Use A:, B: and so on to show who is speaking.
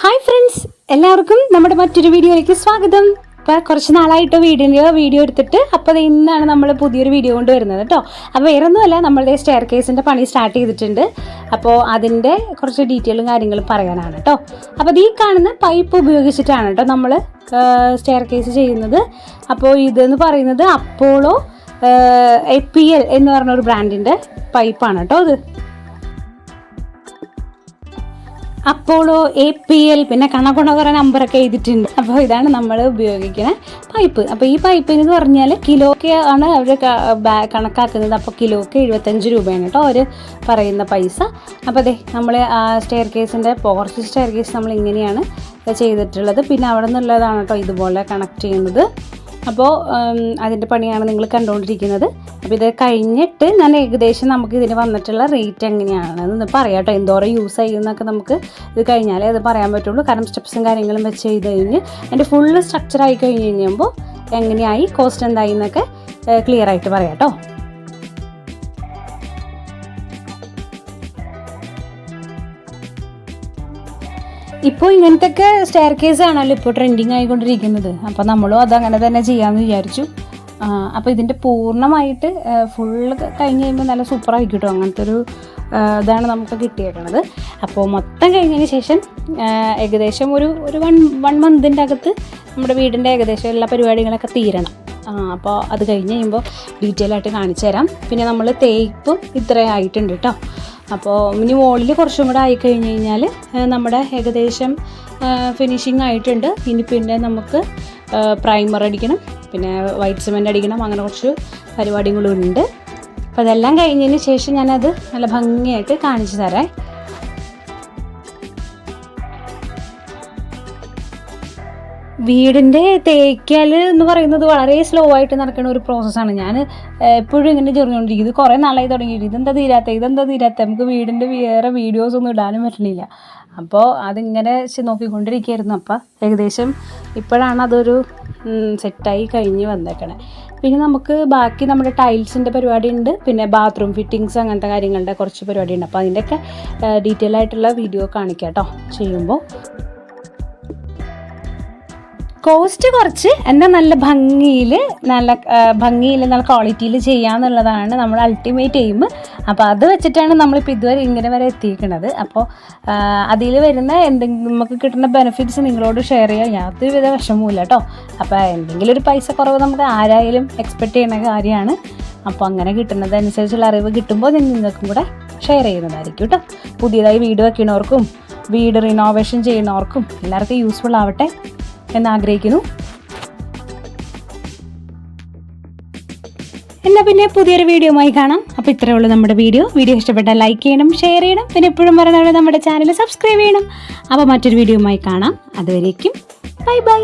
A: Hi friends എല്ലാവർക്കും നമ്മുടെ മറ്റൊരു വീഡിയോയിലേക്ക് സ്വാഗതം. ഇപ്പം കുറച്ച് നാളായിട്ട് വീഡിയോ വീഡിയോ എടുത്തിട്ട് അപ്പോൾ ഇന്നാണ് നമ്മൾ പുതിയൊരു വീഡിയോ കൊണ്ട് വരുന്നത് കേട്ടോ. അപ്പോൾ വേറെ ഒന്നുമല്ല നമ്മളുടെ സ്റ്റെയർ കേസിന്റെ പണി സ്റ്റാർട്ട് ചെയ്തിട്ടുണ്ട്. അപ്പോൾ അതിന്റെ കുറച്ച് ഡീറ്റെയിലും കാര്യങ്ങളും പറയാനാണ് കേട്ടോ. അപ്പോൾ ഈ കാണുന്ന പൈപ്പ് ഉപയോഗിച്ചിട്ടാണ് കേട്ടോ നമ്മൾ സ്റ്റെയർ കേസ് ചെയ്യുന്നത്. അപ്പോൾ ഇതെന്ന് പറയുന്നത് അപ്പോളോ എ പി എൽ എന്ന് പറഞ്ഞ ഒരു ബ്രാൻഡിന്റെ പൈപ്പാണ് കേട്ടോ ഇത് അപ്പോളോ എ പി എൽ പിന്നെ കണക്കുണ കുറേ നമ്പറൊക്കെ എഴുതിയിട്ടുണ്ട്. അപ്പോൾ ഇതാണ് നമ്മൾ ഉപയോഗിക്കുന്ന പൈപ്പ്. അപ്പോൾ ഈ പൈപ്പിന് എന്ന് പറഞ്ഞാൽ കിലോക്ക് ആണ് അവർ കണക്കാക്കുന്നത്. അപ്പോൾ കിലോക്ക് എഴുപത്തഞ്ച് രൂപയാണ് കേട്ടോ അവർ പറയുന്ന പൈസ. അപ്പോൾ അതെ നമ്മൾ സ്റ്റെയർ കേസിന്റെ പോർച്ച് സ്റ്റെയർ കേസ് നമ്മൾ ഇങ്ങനെയാണ് ചെയ്തിട്ടുള്ളത്. പിന്നെ അവിടെ നിന്നുള്ളതാണ് കേട്ടോ ഇതുപോലെ കണക്ട് ചെയ്യുന്നത്. അപ്പോൾ അതിന്റെ പണിയാണ് നിങ്ങൾ കണ്ടുകൊണ്ടിരിക്കുന്നത്. അപ്പോൾ ഇത് കഴിഞ്ഞിട്ട് ഞാൻ ഏകദേശം നമുക്ക് ഇതിന് വന്നിട്ടുള്ള റേറ്റ് എങ്ങനെയാണെന്ന് പറയാം കേട്ടോ എന്തോരം യൂസ് ചെയ്യുന്നൊക്കെ നമുക്ക് ഇത് കഴിഞ്ഞാലേ അത് പറയാൻ പറ്റുള്ളൂ. കാരണം സ്റ്റെപ്സും കാര്യങ്ങളും വെച്ച് ചെയ്ത് കഴിഞ്ഞ് അതിന്റെ ഫുള്ള് സ്ട്രക്ചർ ആയി കഴിഞ്ഞ് കഴിയുമ്പോൾ എങ്ങനെയായി കോസ്റ്റ് എന്തായി എന്നൊക്കെ ക്ലിയർ ആയിട്ട് പറയാം കേട്ടോ ഇപ്പോൾ ഇങ്ങനത്തെ സ്റ്റെയർ കേസ് ആണല്ലോ ഇപ്പോൾ ട്രെൻഡിങ് ആയിക്കൊണ്ടിരിക്കുന്നത്. അപ്പോൾ നമ്മളും അതങ്ങനെ തന്നെ ചെയ്യാമെന്ന് വിചാരിച്ചു. അപ്പോൾ ഇതിന്റെ പൂർണമായിട്ട് ഫുള്ള് കഴിഞ്ഞ് കഴിയുമ്പോൾ നല്ല സൂപ്പറായിരിക്കും കേട്ടോ അങ്ങനത്തെ ഒരു ഇതാണ് നമുക്ക് കിട്ടിയേക്കുന്നത് അപ്പോൾ മൊത്തം കഴിഞ്ഞതിന് ശേഷം ഏകദേശം ഒരു ഒരു വൺ വൺ മന്തിന്റെ അകത്ത് നമ്മുടെ വീടിന്റെ ഏകദേശം എല്ലാ പരിപാടികളൊക്കെ തീരണം. അപ്പോൾ അത് കഴിഞ്ഞ് കഴിയുമ്പോൾ ഡീറ്റെയിൽ ആയിട്ട് കാണിച്ചു തരാം പിന്നെ നമ്മൾ തേപ്പും ഇത്രയായിട്ടുണ്ട് കേട്ടോ അപ്പോൾ ഇനി മുകളിൽ കുറച്ചും കൂടെ ആയി കഴിഞ്ഞ് കഴിഞ്ഞാൽ നമ്മുടെ ഏകദേശം ഫിനിഷിംഗ് ആയിട്ടുണ്ട്. ഇനി പിന്നെ നമുക്ക് പ്രൈമർ അടിക്കണം പിന്നെ വൈറ്റ് സിമെന്റ് അടിക്കണം അങ്ങനെ കുറച്ച് പരിപാടികളും ഉണ്ട് അപ്പോൾ അതെല്ലാം കഴിഞ്ഞതിന് ശേഷം ഞാനത് നല്ല ഭംഗിയായിട്ട് കാണിച്ചു തരാം. വീടിന്റെ തേക്കൽ എന്ന് പറയുന്നത് വളരെ സ്ലോ ആയിട്ട് നടക്കുന്ന ഒരു പ്രോസസ്സാണ് ഞാൻ എപ്പോഴും ഇങ്ങനെ ചെറിഞ്ഞുകൊണ്ടിരിക്കും ഇത് കുറേ നാളായി തുടങ്ങിയിട്ട്. ഇതെന്താ തീരാത്ത? ഇതെന്താ തീരാത്ത? നമുക്ക് വീടിന്റെ വേറെ വീഡിയോസ് ഒന്നും ഇടാനും പറ്റണില്ല. അപ്പോൾ അതിങ്ങനെ നോക്കിക്കൊണ്ടിരിക്കുകയായിരുന്നു. അപ്പോൾ ഏകദേശം ഇപ്പോഴാണ് അതൊരു സെറ്റായി കഴിഞ്ഞ് വന്നേക്കണേ. പിന്നെ നമുക്ക് ബാക്കി നമ്മുടെ ടൈൽസിന്റെ പരിപാടി ഉണ്ട് പിന്നെ ബാത്റൂം ഫിറ്റിങ്സ് അങ്ങനത്തെ കാര്യങ്ങളുടെ കുറച്ച് പരിപാടി ഉണ്ട് അപ്പോൾ അതിന്റെയൊക്കെ ഡീറ്റെയിൽ ആയിട്ടുള്ള വീഡിയോ കാണിക്കാം കേട്ടോ ചെയ്യുമ്പോൾ കോസ്റ്റ് കുറച്ച് എന്നാൽ നല്ല ഭംഗിയിൽ നല്ല ഭംഗിയിൽ നല്ല ക്വാളിറ്റിയിൽ ചെയ്യാന്നുള്ളതാണ് നമ്മൾ അൾട്ടിമേറ്റ് എയിം അപ്പോൾ അത് വെച്ചിട്ടാണ് നമ്മളിപ്പോൾ ഇതുവരെ ഇങ്ങനെ വരെ എത്തിയിരിക്കുന്നത്. അപ്പോൾ അതിൽ വരുന്ന എന്തെങ്കിലും നമുക്ക് കിട്ടുന്ന ബെനിഫിറ്റ്സ് നിങ്ങളോട് ഷെയർ ചെയ്യാൻ യാതൊരു വിധ വിഷമവുമില്ല കേട്ടോ അപ്പോൾ എന്തെങ്കിലും ഒരു പൈസ കുറവ് നമുക്ക് ആരായാലും എക്സ്പെക്റ്റ് ചെയ്യുന്ന കാര്യമാണ്. അപ്പോൾ അങ്ങനെ കിട്ടുന്നതനുസരിച്ചുള്ള അറിവ് കിട്ടുമ്പോൾ നിങ്ങൾക്കും കൂടെ ഷെയർ ചെയ്യുന്നതായിരിക്കും കേട്ടോ പുതിയതായി വീട് വയ്ക്കുന്നവർക്കും വീട് റിനോവേഷൻ ചെയ്യുന്നവർക്കും എല്ലാവർക്കും യൂസ്ഫുൾ ആവട്ടെ. എന്ന് ആഗ്രഹിക്കുന്നു എന്നാൽ പിന്നെ പുതിയൊരു വീഡിയോയുമായി കാണാം. അപ്പോൾ ഇത്രയേ ഉള്ളൂ നമ്മുടെ വീഡിയോ. വീഡിയോ ഇഷ്ടപ്പെട്ടാൽ ലൈക്ക് ചെയ്യണം ഷെയർ ചെയ്യണം പിന്നെ എപ്പോഴും പറയുന്നവരെ നമ്മുടെ ചാനൽ സബ്സ്ക്രൈബ് ചെയ്യണം. അപ്പോൾ മറ്റൊരു വീഡിയോയുമായി കാണാം. അതുവരേക്കും ബൈ ബൈ